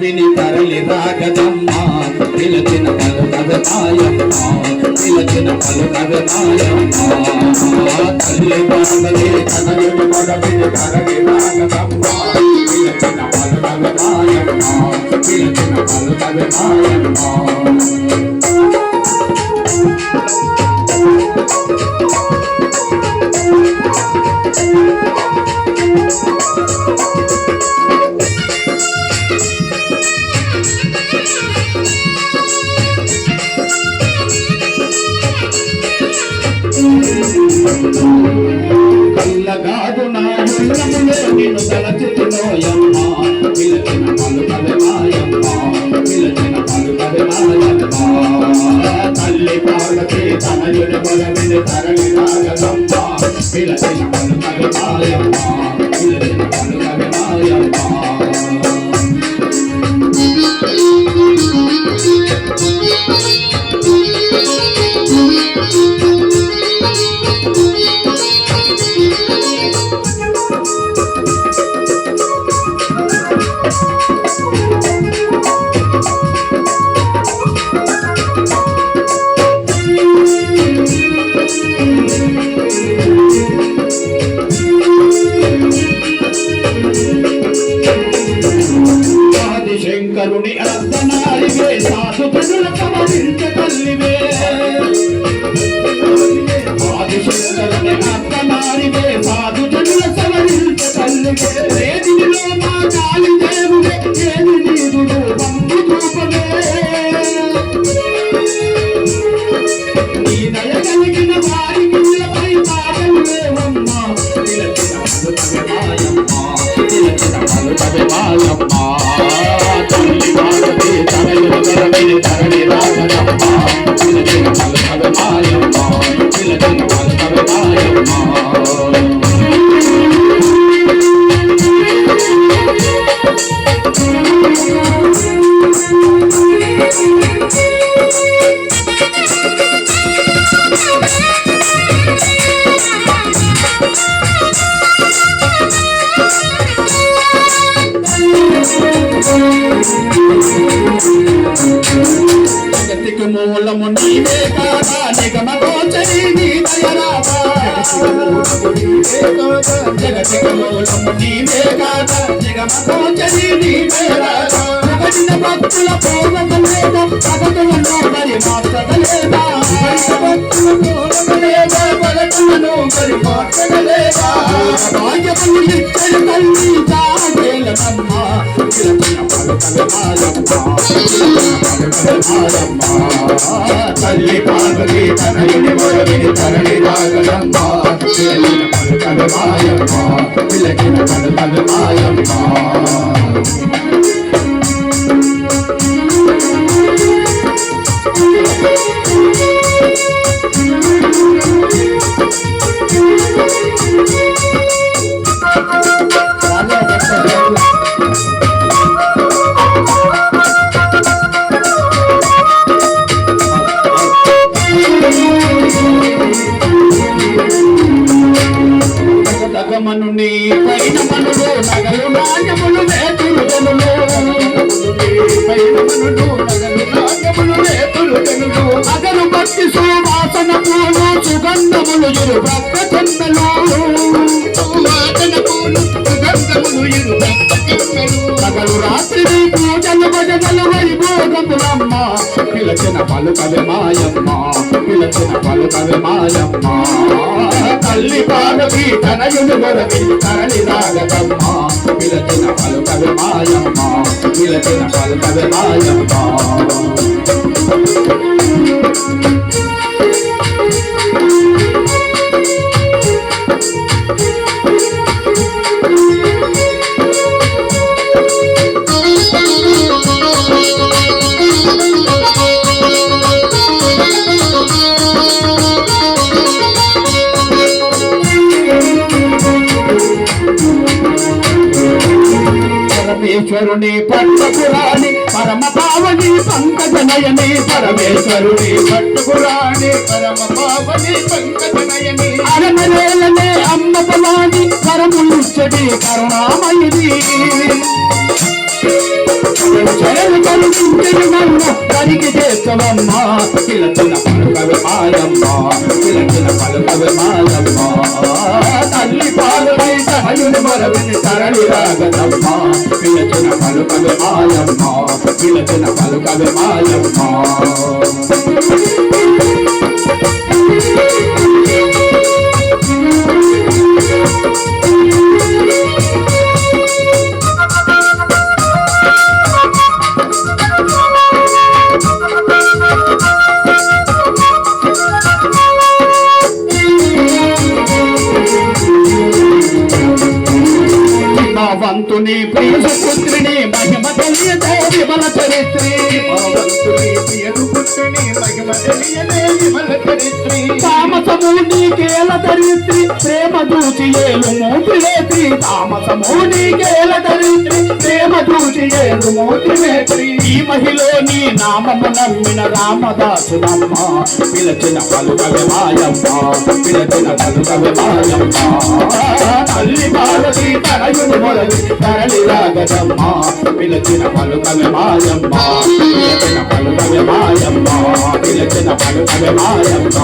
విని తరలి రాగదమ్మా. నిలచిన పలు మాయమ్మ నిలచిన పలు మాయమ్మ తల్లి పాదలే తనయుడు పడవిని తరలి రాగదమ్మా. పిలచిన పలుకద మాయమ్మ పిలచిన పలుకద మాయమ్మ కల్లగాదు నా ఉన్నములో నిన్ను తలచుతున్నోయమ్మ పిలచిన పిలచిన తల్లి పాలకి తనయుని పొలవిని తరలి Ironia జగతికి మూలము నీవే కాదా? నిగమ నీ దయరాదా జగతికి మూలము నీవే కాదా? నిగమ నీ దయరాదా జగతిన భక్తుల పూర్వక లేదా? భగతులను మరి మార్చగలేదా భక్తుల పూర్వక లేదా? భగతులను మరి మార్చగలేదా భాగ్యములు ఇచ్చని తల్లి తల్లి పార్వతి తనయుని మొరవిని తరలి రాగలమ్మ పిలచిన పలుకల మాయమ్మ పిలచిన పలుకల పైన మనుడు నగలు నాణ్యములు నేతులు గనులు పైన మనుడు నగలు నాణ్యములు నేతులు గనులు అగరు భక్తి సువాసన పూలు సుగంధములు ఇరు భక్త సువాసన పూలు సుగంధములు ఇరు భక్త నగలు రాత్రి పూజలు భజనలు వైభోగములమ్మ పిలచిన పలుకవి మాయమ్మ పిలచిన పలుకవి మాయమ్మ. తల్లి పాదవి తనయుడు గొరవి తరలి రాగదమ్మ. పిలచిన పలుకవి మాయమ్మ పిలచిన పలుకవి మాయమ్మ. పరమేశ్వరుని పట్టపురాణి పరమ పావని పంకజనయని పరమేశ్వరుని పట్టుపురాణి పరమ పావని పంకజనయని. అరమనేలనే అమ్మ పవాని కరములుచ్చడి కరుణామయుది కనిపించిన నన్ను కరికి చేర్చవమ్మ పిలచిన పలుకవి మాయమ్మ పిలచిన పలుకవి మాయమ్మ. తల్లి పాలు బయట హయుని మరవిని తరలి రాగదమ్మ పిలచిన పలుకవి మాయమ్మ పిలచిన పలుకవి మాయమ్మ. భగవంతుని ప్రియ సుపుత్రిని మహిమ తెలియదే విమల చరిత్రి. భగవంతుని ప్రియను పుట్టుని మహిమ విమల చరిత్రి. తామసము నీకేల ధరిత్రి ప్రేమ దూచి ఏలు మూతిరేత్రి తామసము నీకేల ధరిత్రి ప్రేమ దూచి ఏలు మూతిరేత్రి ఈ మహిలో నీ నామము నమ్మిన పిలచిన పలుకవే మాయమ్మ పిలచిన పలుకవే మాయమ్మ. తల్లి భారతి తనయుని మొరలి తరలి రాగదమ్మ పిలచిన పలుకవే మాయమ్మ పిలచిన పలుకవే మాయమ్మ పిలచిన పలుకవే మాయమ్మ.